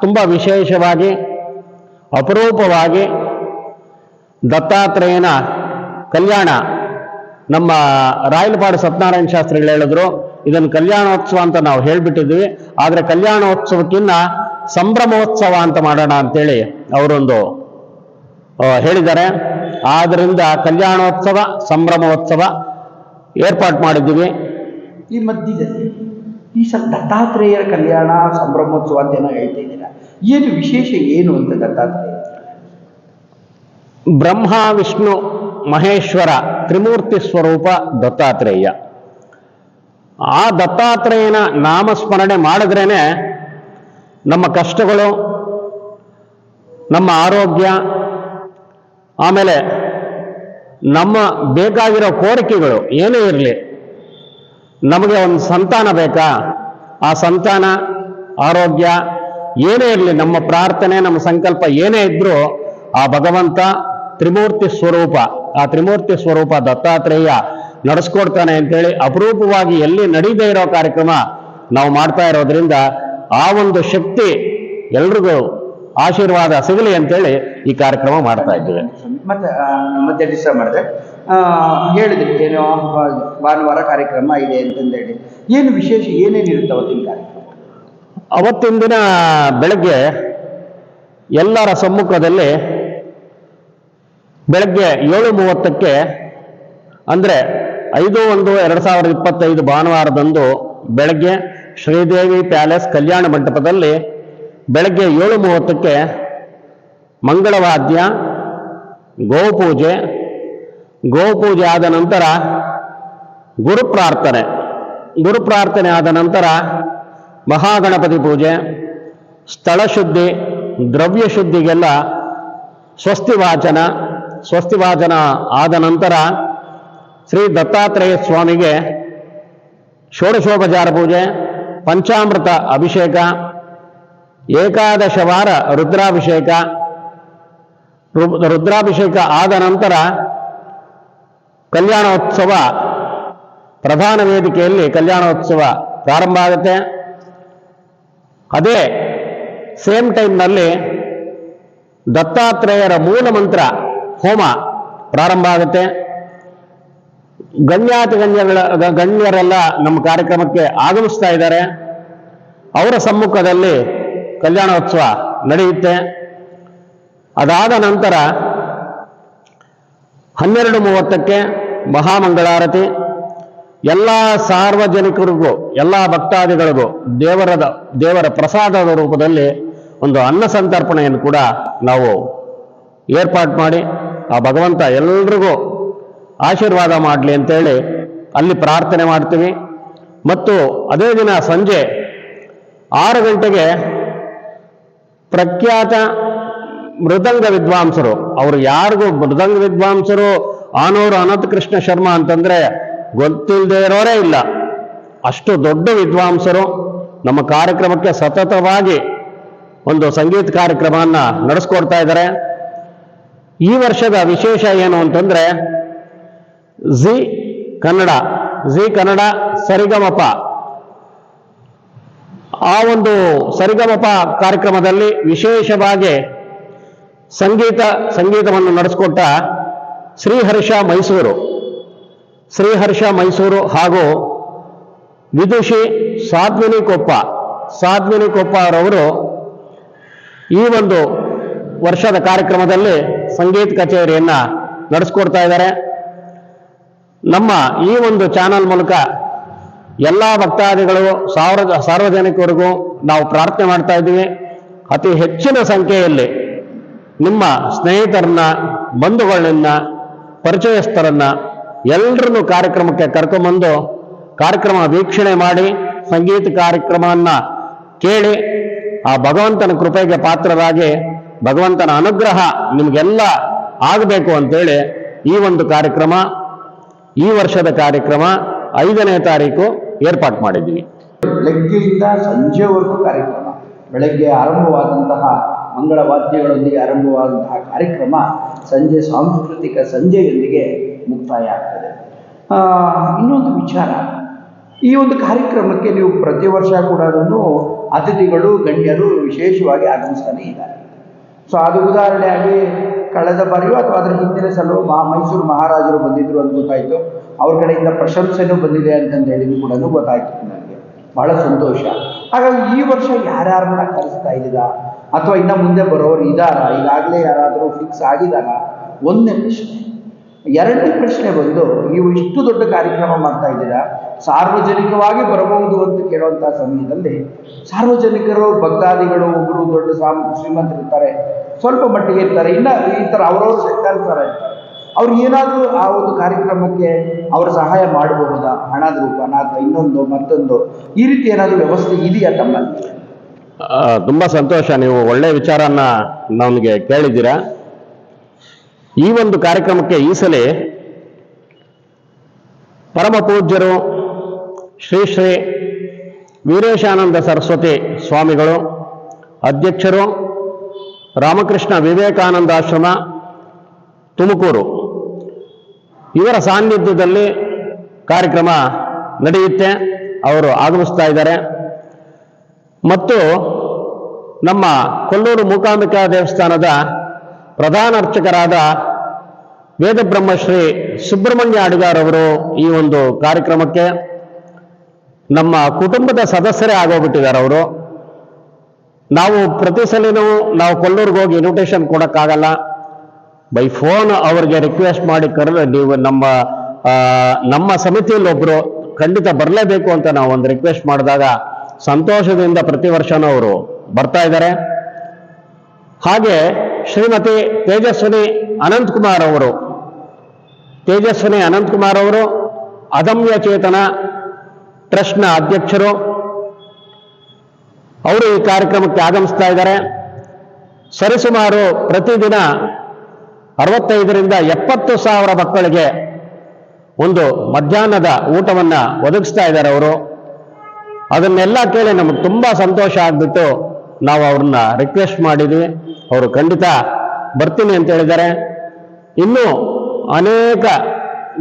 ತುಂಬ ವಿಶೇಷವಾಗಿ, ಅಪರೂಪವಾಗಿ ದತ್ತಾತ್ರೇಯನ ಕಲ್ಯಾಣ ನಮ್ಮ ರಾಯಲಪಾಡು ಸತ್ಯನಾರಾಯಣ ಶಾಸ್ತ್ರಿಗಳು ಹೇಳಿದ್ರು ಇದನ್ನು ಕಲ್ಯಾಣೋತ್ಸವ ಅಂತ ನಾವು ಹೇಳ್ಬಿಟ್ಟಿದ್ವಿ. ಆದರೆ ಕಲ್ಯಾಣೋತ್ಸವಕ್ಕಿನ್ನ ಸಂಭ್ರಮೋತ್ಸವ ಅಂತ ಮಾಡೋಣ ಅಂತೇಳಿ ಅವರೊಂದು ಹೇಳಿದ್ದಾರೆ. ಆದ್ದರಿಂದ ಕಲ್ಯಾಣೋತ್ಸವ ಸಂಭ್ರಮೋತ್ಸವ ಏರ್ಪಾಟ್ ಮಾಡಿದ್ದೀವಿ. ಈ ಮಧ್ಯದಲ್ಲಿ ಈ ಸ ದತ್ತಾತ್ರೇಯರ ಕಲ್ಯಾಣ ಸಂಭ್ರಮೋತ್ಸವ ಅಂತ ಏನೋ ಹೇಳ್ತಿದ್ದೀರಾ ಏನು ವಿಶೇಷ ಏನು ಅಂತ ದತ್ತಾತ್ರೇಯ? ಬ್ರಹ್ಮ ವಿಷ್ಣು ಮಹೇಶ್ವರ ತ್ರಿಮೂರ್ತಿ ಸ್ವರೂಪ ದತ್ತಾತ್ರೇಯ. ಆ ದತ್ತಾತ್ರೇಯನ ನಾಮಸ್ಮರಣೆ ಮಾಡಿದ್ರೇನೆ ನಮ್ಮ ಕಷ್ಟಗಳು, ನಮ್ಮ ಆರೋಗ್ಯ, ಆಮೇಲೆ ನಮ್ಮ ಬೇಕಾಗಿರೋ ಕೋರಿಕೆಗಳು ಏನೇ ಇರಲಿ, ನಮಗೆ ಒಂದು ಸಂತಾನ ಬೇಕಾ? ಆ ಸಂತಾನ, ಆರೋಗ್ಯ ಏನೇ ಇರಲಿ, ನಮ್ಮ ಪ್ರಾರ್ಥನೆ, ನಮ್ಮ ಸಂಕಲ್ಪ ಏನೇ ಇದ್ರೂ ಆ ಭಗವಂತ ತ್ರಿಮೂರ್ತಿ ಸ್ವರೂಪ. ಆ ತ್ರಿಮೂರ್ತಿ ಸ್ವರೂಪ ದತ್ತಾತ್ರೇಯ ನಡೆಸ್ಕೊಡ್ತಾನೆ ಅಂತೇಳಿ ಅಪರೂಪವಾಗಿ ಎಲ್ಲಿ ನಡೀದೇ ಇರೋ ಕಾರ್ಯಕ್ರಮ ನಾವು ಮಾಡ್ತಾ ಇರೋದ್ರಿಂದ ಆ ಒಂದು ಶಕ್ತಿ ಎಲ್ರಿಗೂ ಆಶೀರ್ವಾದ ಸಿಗಲಿ ಅಂತೇಳಿ ಈ ಕಾರ್ಯಕ್ರಮ ಮಾಡ್ತಾ ಇದ್ದೇವೆ. ಮತ್ತೆ ಮತ್ತೆ ಡಿಸ್ಟರ್ಬ್ ಮಾಡಿದೆ. ಹೇಳಿದ್ರಿ ಏನು ಭಾನುವಾರ ಕಾರ್ಯಕ್ರಮ ಇದೆ ಅಂತಂದೇಳಿ. ಏನು ವಿಶೇಷ ಏನೇನಿರುತ್ತೆ ಅವತ್ತಿನ ಕಾರ್ಯಕ್ರಮ? ಅವತ್ತಿನ ದಿನ ಬೆಳಗ್ಗೆ ಎಲ್ಲರ ಸಮ್ಮುಖದಲ್ಲಿ ಬೆಳಗ್ಗೆ ಏಳು ಮೂವತ್ತಕ್ಕೆ ಅಂದರೆ ಐದು ಒಂದು ಎರಡು ಸಾವಿರದ ಇಪ್ಪತ್ತೈದು ಭಾನುವಾರದಂದು ಬೆಳಗ್ಗೆ ಶ್ರೀದೇವಿ ಪ್ಯಾಲೇಸ್ ಕಲ್ಯಾಣ ಮಂಟಪದಲ್ಲಿ ಬೆಳಗ್ಗೆ ಏಳು ಮೂವತ್ತಕ್ಕೆ ಮಂಗಳವಾದ್ಯ, ಗೋಪೂಜೆ ಗೋಪೂಜೆ ಆದ ನಂತರ ಗುರು ಪ್ರಾರ್ಥನೆ. ಗುರು ಪ್ರಾರ್ಥನೆ ಆದ ನಂತರ ಮಹಾಗಣಪತಿ ಪೂಜೆ ಸ್ಥಳ ಶುದ್ಧಿ ದ್ರವ್ಯ ಶುದ್ಧಿಗೆಲ್ಲ ಸ್ವಸ್ತಿ ವಾಚನ ಸ್ವಸ್ತಿ ವಾಚನ ಆದ ನಂತರ ಶ್ರೀ ದತ್ತಾತ್ರೇಯ ಸ್ವಾಮಿಗೆ ಷೋಡಶೋಪಚಾರ ಪೂಜೆ, ಪಂಚಾಮೃತ ಅಭಿಷೇಕ ಏಕಾದಶ ವಾರ ರುದ್ರಾಭಿಷೇಕ ರುದ್ರಾಭಿಷೇಕ ಆದ ನಂತರ ಕಲ್ಯಾಣೋತ್ಸವ ಪ್ರಧಾನ ವೇದಿಕೆಯಲ್ಲಿ ಕಲ್ಯಾಣೋತ್ಸವ ಪ್ರಾರಂಭ ಆಗುತ್ತೆ. ಅದೇ ಸೇಮ್ ಟೈಮ್ನಲ್ಲಿ ದತ್ತಾತ್ರೇಯರ ಮೂಲ ಮಂತ್ರ ಹೋಮ ಪ್ರಾರಂಭ ಆಗುತ್ತೆ. ಗಣ್ಯಾತಿ ಗಣ್ಯಗಳ ಗಣ್ಯರೆಲ್ಲ ನಮ್ಮ ಕಾರ್ಯಕ್ರಮಕ್ಕೆ ಆಗಮಿಸ್ತಾ ಇದ್ದಾರೆ. ಅವರ ಸಮ್ಮುಖದಲ್ಲಿ ಕಲ್ಯಾಣೋತ್ಸವ ನಡೆಯುತ್ತೆ. ಅದಾದ ನಂತರ ಹನ್ನೆರಡು ಮೂವತ್ತಕ್ಕೆ ಮಹಾಮಂಗಳಾರತಿ. ಎಲ್ಲ ಸಾರ್ವಜನಿಕರಿಗೂ, ಎಲ್ಲ ಭಕ್ತಾದಿಗಳಿಗೂ ದೇವರದ, ದೇವರ ಪ್ರಸಾದದ ರೂಪದಲ್ಲಿ ಒಂದು ಅನ್ನ ಸಂತರ್ಪಣೆಯನ್ನು ಕೂಡ ನಾವು ಏರ್ಪಾಡು ಮಾಡಿ ಆ ಭಗವಂತ ಎಲ್ರಿಗೂ ಆಶೀರ್ವಾದ ಮಾಡಲಿ ಅಂತೇಳಿ ಅಲ್ಲಿ ಪ್ರಾರ್ಥನೆ ಮಾಡ್ತೀವಿ. ಮತ್ತು ಅದೇ ದಿನ ಸಂಜೆ ಆರು ಗಂಟೆಗೆ ಪ್ರಖ್ಯಾತ ಮೃದಂಗ ವಿದ್ವಾಂಸರು, ಅವರು ಯಾರಿಗೂ ಮೃದಂಗ ವಿದ್ವಾಂಸರು, ಆನೂರು ಅನಂತ ಕೃಷ್ಣ ಶರ್ಮಾ ಅಂತಂದ್ರೆ ಗೊತ್ತಿಲ್ಲದೆ ಇರೋರೇ ಇಲ್ಲ. ಅಷ್ಟು ದೊಡ್ಡ ವಿದ್ವಾಂಸರು. ನಮ್ಮ ಕಾರ್ಯಕ್ರಮಕ್ಕೆ ಸತತವಾಗಿ ಒಂದು ಸಂಗೀತ ಕಾರ್ಯಕ್ರಮವನ್ನು ನಡೆಸ್ಕೊಡ್ತಾ ಇದ್ದಾರೆ. ಈ ವರ್ಷದ ವಿಶೇಷ ಏನು ಅಂತಂದ್ರೆ ಜಿ ಕನ್ನಡ ಜಿ ಕನ್ನಡ ಸರಿಗಮಪ. ಆ ಒಂದು ಸರಿಗಮಪ ಕಾರ್ಯಕ್ರಮದಲ್ಲಿ ವಿಶೇಷವಾಗಿ ಸಂಗೀತ, ಸಂಗೀತವನ್ನು ನಡೆಸಿಕೊಟ್ಟ ಶ್ರೀಹರ್ಷ ಮೈಸೂರು. ಶ್ರೀಹರ್ಷ ಮೈಸೂರು ಹಾಗೂ ವಿದುಷಿ ಸಾಧ್ವಿನಿ ಕೊಪ್ಪ. ಸಾಧ್ವಿನಿ ಕೊಪ್ಪ ಅವರವರು ಈ ಒಂದು ವರ್ಷದ ಕಾರ್ಯಕ್ರಮದಲ್ಲಿ ಸಂಗೀತ ಕಚೇರಿಯನ್ನ ನಡೆಸ್ಕೊಡ್ತಾ ಇದ್ದಾರೆ. ನಮ್ಮ ಈ ಒಂದು ಚಾನಲ್ ಮೂಲಕ ಎಲ್ಲ ಭಕ್ತಾದಿಗಳು ಸಾರ್ವ ಸಾರ್ವಜನಿಕರಿಗೂ ನಾವು ಪ್ರಾರ್ಥನೆ ಮಾಡ್ತಾ ಇದ್ದೀವಿ. ಅತಿ ಹೆಚ್ಚಿನ ಸಂಖ್ಯೆಯಲ್ಲಿ ನಿಮ್ಮ ಸ್ನೇಹಿತರನ್ನ, ಬಂಧುಗಳನ್ನ, ಪರಿಚಯಸ್ಥರನ್ನ ಎಲ್ಲರನ್ನು ಕಾರ್ಯಕ್ರಮಕ್ಕೆ ಕರ್ಕೊಂಬಂದು ಕಾರ್ಯಕ್ರಮ ವೀಕ್ಷಣೆ ಮಾಡಿ, ಸಂಗೀತ ಕಾರ್ಯಕ್ರಮವನ್ನ ಕೇಳಿ, ಆ ಭಗವಂತನ ಕೃಪೆಗೆ ಪಾತ್ರರಾಗಿ ಭಗವಂತನ ಅನುಗ್ರಹ ನಿಮಗೆಲ್ಲ ಆಗಬೇಕು ಅಂತೇಳಿ ಈ ಒಂದು ಕಾರ್ಯಕ್ರಮ, ಈ ವರ್ಷದ ಕಾರ್ಯಕ್ರಮ ಐದನೇ ತಾರೀಕು ಏರ್ಪಾಟ್ ಮಾಡಿದ್ದೀವಿ ಬೆಳಗ್ಗೆಯಿಂದ ಸಂಜೆವರೆಗೂ ಕಾರ್ಯಕ್ರಮ, ಬೆಳಗ್ಗೆ ಆರಂಭವಾದಂತಹ ಮಂಗಳ ವಾದ್ಯಗಳೊಂದಿಗೆ ಆರಂಭವಾದಂತಹ ಕಾರ್ಯಕ್ರಮ ಸಂಜೆ ಸಾಂಸ್ಕೃತಿಕ ಸಂಜೆಯೊಂದಿಗೆ ಮುಕ್ತಾಯ ಆಗ್ತದೆ. ಇನ್ನೊಂದು ವಿಚಾರ, ಈ ಒಂದು ಕಾರ್ಯಕ್ರಮಕ್ಕೆ ನೀವು ಪ್ರತಿ ವರ್ಷ ಕೂಡ ಅತಿಥಿಗಳು, ಗಣ್ಯರು ವಿಶೇಷವಾಗಿ ಆಗಮಿಸ್ತಾನೆ ಇದ್ದಾರೆ. ಸೊ ಅದು ಉದಾಹರಣೆಯಾಗಿ ಕಳೆದ ಬಾರಿಯೋ ಅಥವಾ ಅದರ ಹಿಂದಿನ ಸಲವು ಮಹಾ ಮೈಸೂರು ಮಹಾರಾಜರು ಬಂದಿದ್ರು ಅಂತ ಗೊತ್ತಾಯಿತು. ಅವ್ರ ಕಡೆಯಿಂದ ಪ್ರಶಂಸೆನೂ ಬಂದಿದೆ ಅಂತಂದು ಹೇಳಿದ್ರು ಕೂಡ ಗೊತ್ತಾಯ್ತು ನನಗೆ. ಬಹಳ ಸಂತೋಷ. ಹಾಗಾಗಿ ಈ ವರ್ಷ ಯಾರ್ಯಾರನ್ನ ಕರೆಸ್ತಾ ಇದ್ದೀರಾ ಅಥವಾ ಇನ್ನು ಮುಂದೆ ಬರೋರು ಇದಾರ ಈಗಾಗಲೇ ಯಾರಾದರೂ ಫಿಕ್ಸ್ ಆಗಿದಾರ? ಒಂದನೇ ಪ್ರಶ್ನೆ. ಎರಡನೇ ಪ್ರಶ್ನೆ ಬಂದು, ನೀವು ಇಷ್ಟು ದೊಡ್ಡ ಕಾರ್ಯಕ್ರಮ ಮಾಡ್ತಾ ಇದ್ದೀರಾ? ಸಾರ್ವಜನಿಕವಾಗಿ ಬರಬಹುದು ಅಂತ ಕೇಳುವಂಥ ಸಮಯದಲ್ಲಿ ಸಾರ್ವಜನಿಕರು, ಭಕ್ತಾದಿಗಳು ಒಬ್ಬರು ದೊಡ್ಡ ಸಾಮ್ ಶ್ರೀಮಂತರಿರ್ತಾರೆ ಸ್ವಲ್ಪ ಮಟ್ಟಿಗೆ ಇರ್ತಾರೆ. ಇನ್ನ ಈ ಥರ ಅವರವರು ಸೆಕ್ಟರ್ತರ ಇರ್ತಾರೆ. ಅವ್ರು ಏನಾದರೂ ಆ ಒಂದು ಕಾರ್ಯಕ್ರಮಕ್ಕೆ ಅವರ ಸಹಾಯ ಮಾಡಬಹುದಾ? ಹಣದ ರೂಪ ಅಥವಾ ಇನ್ನೊಂದು, ಮತ್ತೊಂದು, ಈ ರೀತಿ ಏನಾದರೂ ವ್ಯವಸ್ಥೆ ಇದೆಯಾ ತಮ್ಮಲ್ಲಿ? ತುಂಬಾ ಸಂತೋಷ. ನೀವು ಒಳ್ಳೆ ವಿಚಾರನ ನಮಗೆ ಕೇಳಿದ್ದೀರಾ. ಈ ಒಂದು ಕಾರ್ಯಕ್ರಮಕ್ಕೆ ಈ ಸಲ ಪರಮ ಪೂಜ್ಯರು ಶ್ರೀ ಶ್ರೀ ವೀರೇಶಾನಂದ ಸರಸ್ವತಿ ಸ್ವಾಮಿಗಳು, ಅಧ್ಯಕ್ಷರು, ರಾಮಕೃಷ್ಣ ವಿವೇಕಾನಂದಾಶ್ರಮ, ತುಮಕೂರು. ಇವರ ಸಾನ್ನಿಧ್ಯದಲ್ಲಿ ಕಾರ್ಯಕ್ರಮ ನಡೆಯುತ್ತೆ, ಅವರು ಆಗಮಿಸ್ತಾ ಇದ್ದಾರೆ. ಮತ್ತು ನಮ್ಮ ಕೊಲ್ಲೂರು ಮೂಕಾಂಬಿಕಾ ದೇವಸ್ಥಾನದ ಪ್ರಧಾನ ಅರ್ಚಕರಾದ ವೇದಬ್ರಹ್ಮಶ್ರೀ ಸುಬ್ರಹ್ಮಣ್ಯ ಅಡಿಗಾರವರು ಈ ಒಂದು ಕಾರ್ಯಕ್ರಮಕ್ಕೆ ನಮ್ಮ ಕುಟುಂಬದ ಸದಸ್ಯರೇ ಆಗೋಗ್ಬಿಟ್ಟಿದ್ದಾರೆ ಅವರು. ನಾವು ಪ್ರತಿ ಸಲಿನೂ ನಾವು ಕೊಲ್ಲೂರಿಗೆ ಹೋಗಿ ಇನ್ವಿಟೇಷನ್ ಕೊಡೋಕ್ಕಾಗಲ್ಲ. ಬೈ ಫೋನ್ ಅವ್ರಿಗೆ ರಿಕ್ವೆಸ್ಟ್ ಮಾಡಿ ಕರೆದು ನೀವು ನಮ್ಮ ನಮ್ಮ ಸಮಿತಿಯಲ್ಲಿ ಒಬ್ಬರು ಖಂಡಿತ ಬರಲೇಬೇಕು ಅಂತ ನಾವು ಒಂದು ರಿಕ್ವೆಸ್ಟ್ ಮಾಡಿದಾಗ ಸಂತೋಷದಿಂದ ಪ್ರತಿ ವರ್ಷನೂ ಅವರು ಬರ್ತಾ ಇದ್ದಾರೆ. ಹಾಗೆ ಶ್ರೀಮತಿ ತೇಜಸ್ವಿನಿ ಅನಂತಕುಮಾರ್ ಅವರು, ತೇಜಸ್ವಿನಿ ಅನಂತಕುಮಾರ್ ಅವರು, ಅದಮ್ಯ ಚೇತನ ಟ್ರಸ್ಟ್ನ ಅಧ್ಯಕ್ಷರು ಅವರು ಈ ಕಾರ್ಯಕ್ರಮಕ್ಕೆ ಆಗಮಿಸ್ತಾ ಇದ್ದಾರೆ. ಸರಿಸುಮಾರು ಪ್ರತಿದಿನ ಅರವತ್ತೈದರಿಂದ ಎಪ್ಪತ್ತು ಸಾವಿರ ಮಕ್ಕಳಿಗೆ ಒಂದು ಮಧ್ಯಾಹ್ನದ ಊಟವನ್ನು ಒದಗಿಸ್ತಾ ಇದ್ದಾರೆ ಅವರು. ಅದನ್ನೆಲ್ಲ ಕೇಳಿ ನಮಗೆ ತುಂಬ ಸಂತೋಷ ಆಗ್ಬಿಟ್ಟು ನಾವು ಅವ್ರನ್ನ ರಿಕ್ವೆಸ್ಟ್ ಮಾಡಿದ್ವಿ. ಅವರು ಖಂಡಿತ ಬರ್ತೀನಿ ಅಂತ ಹೇಳಿದ್ದಾರೆ. ಇನ್ನೂ ಅನೇಕ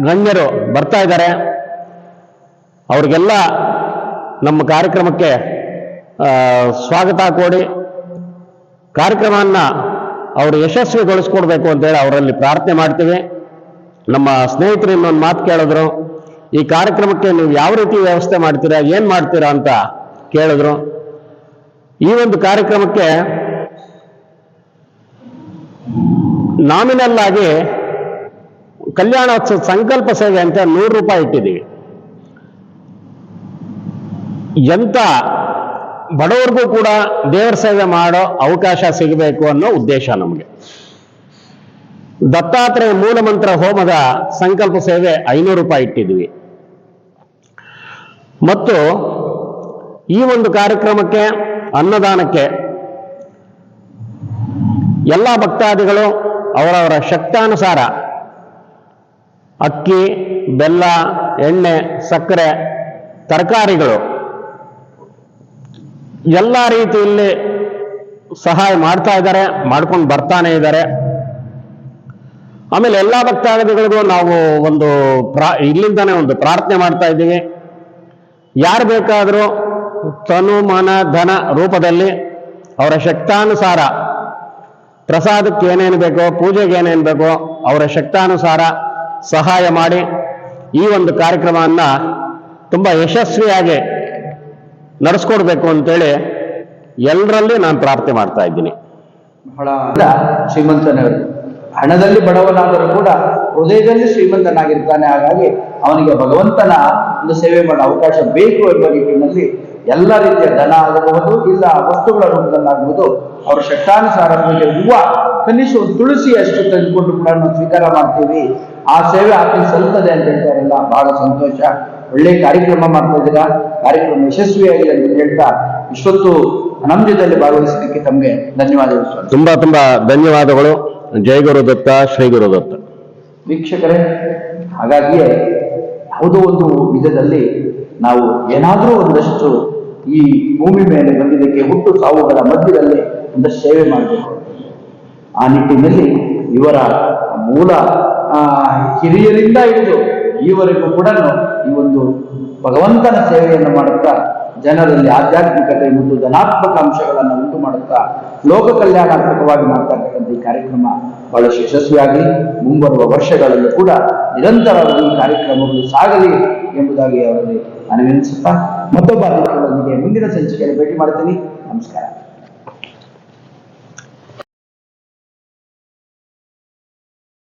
ಗಣ್ಯರು ಬರ್ತಾ ಇದ್ದಾರೆ. ಅವ್ರಿಗೆಲ್ಲ ನಮ್ಮ ಕಾರ್ಯಕ್ರಮಕ್ಕೆ ಸ್ವಾಗತ ಕೋಡಿ ಕಾರ್ಯಕ್ರಮವನ್ನು ಅವರು ಯಶಸ್ವಿಗೊಳಿಸ್ಕೊಡ್ಬೇಕು ಅಂತೇಳಿ ಅವರಲ್ಲಿ ಪ್ರಾರ್ಥನೆ ಮಾಡ್ತೀವಿ. ನಮ್ಮ ಸ್ನೇಹಿತರು ಇನ್ನೊಂದು ಮಾತು ಕೇಳಿದ್ರು, ಈ ಕಾರ್ಯಕ್ರಮಕ್ಕೆ ನೀವು ಯಾವ ರೀತಿ ವ್ಯವಸ್ಥೆ ಮಾಡ್ತೀರಾ, ಏನು ಮಾಡ್ತೀರಾ ಅಂತ ಕೇಳಿದ್ರು. ಈ ಒಂದು ಕಾರ್ಯಕ್ರಮಕ್ಕೆ ನಾಮಿನಲ್ ಆಗಿ ಕಲ್ಯಾಣೋತ್ಸವ ಸಂಕಲ್ಪ ಸೇವೆ ಅಂತ ನೂರು ರೂಪಾಯಿ ಇಟ್ಟಿದ್ದೀವಿ. ಎಂತ ಬಡವರಿಗೂ ಕೂಡ ದೇವರ ಸೇವೆ ಮಾಡೋ ಅವಕಾಶ ಸಿಗಬೇಕು ಅನ್ನೋ ಉದ್ದೇಶ ನಮಗೆ. ದತ್ತಾತ್ರೇಯ ಮೂಲಮಂತ್ರ ಹೋಮದ ಸಂಕಲ್ಪ ಸೇವೆ ಐನೂರು ರೂಪಾಯಿ ಇಟ್ಟಿದ್ವಿ. ಮತ್ತು ಈ ಒಂದು ಕಾರ್ಯಕ್ರಮಕ್ಕೆ, ಅನ್ನದಾನಕ್ಕೆ ಎಲ್ಲ ಭಕ್ತಾದಿಗಳು ಅವರವರ ಶಕ್ತಾನುಸಾರ ಅಕ್ಕಿ, ಬೆಲ್ಲ, ಎಣ್ಣೆ, ಸಕ್ಕರೆ, ತರಕಾರಿಗಳು ಎಲ್ಲ ರೀತಿಯಲ್ಲಿ ಸಹಾಯ ಮಾಡ್ತಾ ಇದ್ದಾರೆ, ಮಾಡ್ಕೊಂಡು ಬರ್ತಾನೆ ಇದ್ದಾರೆ. ಆಮೇಲೆ ಎಲ್ಲ ಭಕ್ತಾದಿಗಳಿಗೂ ನಾವು ಒಂದು ಪ್ರಾ, ಇಲ್ಲಿಂದಾನೆ ಒಂದು ಪ್ರಾರ್ಥನೆ ಮಾಡ್ತಾ ಇದ್ದೀವಿ. ಯಾರು ಬೇಕಾದರೂ ತನು ಮನ ಧನ ರೂಪದಲ್ಲಿ ಅವರ ಶಕ್ತಾನುಸಾರ ಪ್ರಸಾದಕ್ಕೆ ಏನೇನು ಬೇಕೋ, ಪೂಜೆಗೆ ಏನೇನು ಬೇಕೋ ಅವರ ಶಕ್ತಾನುಸಾರ ಸಹಾಯ ಮಾಡಿ ಈ ಒಂದು ಕಾರ್ಯಕ್ರಮವನ್ನು ತುಂಬ ಯಶಸ್ವಿಯಾಗಿ ನಡೆಸ್ಕೊಡ್ಬೇಕು ಅಂತೇಳಿ ಎಲ್ಲರಲ್ಲಿ ನಾನು ಪ್ರಾರ್ಥನೆ ಮಾಡ್ತಾ ಇದ್ದೀನಿ. ಬಹಳ ಶ್ರೀಮಂತನವರು. ಹಣದಲ್ಲಿ ಬಡವನಾದರೂ ಕೂಡ ಹೃದಯದಲ್ಲಿ ಶ್ರೀಮಂತನಾಗಿರ್ತಾನೆ. ಹಾಗಾಗಿ ಅವನಿಗೆ ಭಗವಂತನ ಒಂದು ಸೇವೆ ಮಾಡೋ ಅವಕಾಶ ಬೇಕು ಎಂಬ ನಿಟ್ಟಿನಲ್ಲಿ ಎಲ್ಲ ರೀತಿಯ ಧನ ಆಗಬಹುದು, ಇಲ್ಲ ವಸ್ತುಗಳ ರೂಪದಲ್ಲಾಗಬಹುದು, ಅವರ ಶಕ್ತಾನುಸಾರ ಹೂವ, ಕನಿಷ್ಠ ಒಂದು ತುಳಸಿ ಅಷ್ಟು ತೆಗೆದುಕೊಂಡು ಕೂಡ ನಾವು ಸ್ವೀಕಾರ ಮಾಡ್ತೀವಿ. ಆ ಸೇವೆ ಆತನಿಗೆ ಸಲ್ಲುತ್ತದೆ ಅಂತ ಹೇಳ್ತಾರಲ್ಲ ಬಹಳ ಸಂತೋಷ. ಒಳ್ಳೆ ಕಾರ್ಯಕ್ರಮ ಮಾಡ್ತಾ ಇದ್ದೀರಾ? ಕಾರ್ಯಕ್ರಮ ಯಶಸ್ವಿಯಾಗಿ ಅಂತ ಹೇಳ್ತಾ ಇಷ್ಟೊತ್ತು ಅನಂದ್ಯದಲ್ಲಿ ಭಾಗವಹಿಸಿದ್ದಕ್ಕೆ ತಮಗೆ ಧನ್ಯವಾದಗಳು ಸ್ವಾಮಿ. ತುಂಬಾ ತುಂಬಾ ಧನ್ಯವಾದಗಳು. ಜೈ ಗುರು ದತ್ತ ಶ್ರೀ ಗುರು ದತ್ತ. ವೀಕ್ಷಕರೇ ಹಾಗಾಗಿಯೇ ಯಾವುದೋ ಒಂದು ವಿಧದಲ್ಲಿ ನಾವು ಏನಾದರೂ ಒಂದಷ್ಟು ಈ ಭೂಮಿ ಮೇಲೆ ಬಂದಿದ್ದಕ್ಕೆ ಹುಟ್ಟು ಸಾವುಗಳ ಮಧ್ಯದಲ್ಲಿ ಒಂದಷ್ಟು ಸೇವೆ ಮಾಡಬೇಕು. ಆ ನಿಟ್ಟಿನಲ್ಲಿ ಇವರ ಮೂಲ ಹಿರಿಯರಿಂದ ಹಿಡಿದು ಈವರೆಗೂ ಕೂಡ ಈ ಒಂದು ಭಗವಂತನ ಸೇವೆಯನ್ನು ಮಾಡುತ್ತಾ, ಜನರಲ್ಲಿ ಆಧ್ಯಾತ್ಮಿಕತೆ ಮತ್ತು ಧನಾತ್ಮಕ ಅಂಶಗಳನ್ನು ಉಂಟು ಮಾಡುತ್ತಾ, ಲೋಕ ಕಲ್ಯಾಣಾತ್ಮಕವಾಗಿ ಮಾಡ್ತಾ ಇರ್ತಕ್ಕಂಥ ಈ ಕಾರ್ಯಕ್ರಮ ಬಹಳ ಯಶಸ್ವಿಯಾಗಲಿ. ಮುಂಬರುವ ವರ್ಷಗಳಲ್ಲಿ ಕೂಡ ನಿರಂತರವಾಗಿ ಈ ಕಾರ್ಯಕ್ರಮಗಳು ಸಾಗಲಿ ಎಂಬುದಾಗಿ ಅವರಲ್ಲಿ ಮನವಿನಿಸುತ್ತಾ ಮತ್ತೊಬ್ಬ ಅಧಿಕಾರಿಗಳೊಂದಿಗೆ ಮುಂದಿನ ಸಂಚಿಕೆಯಲ್ಲಿ ಭೇಟಿ ಮಾಡ್ತೀನಿ ನಮಸ್ಕಾರ.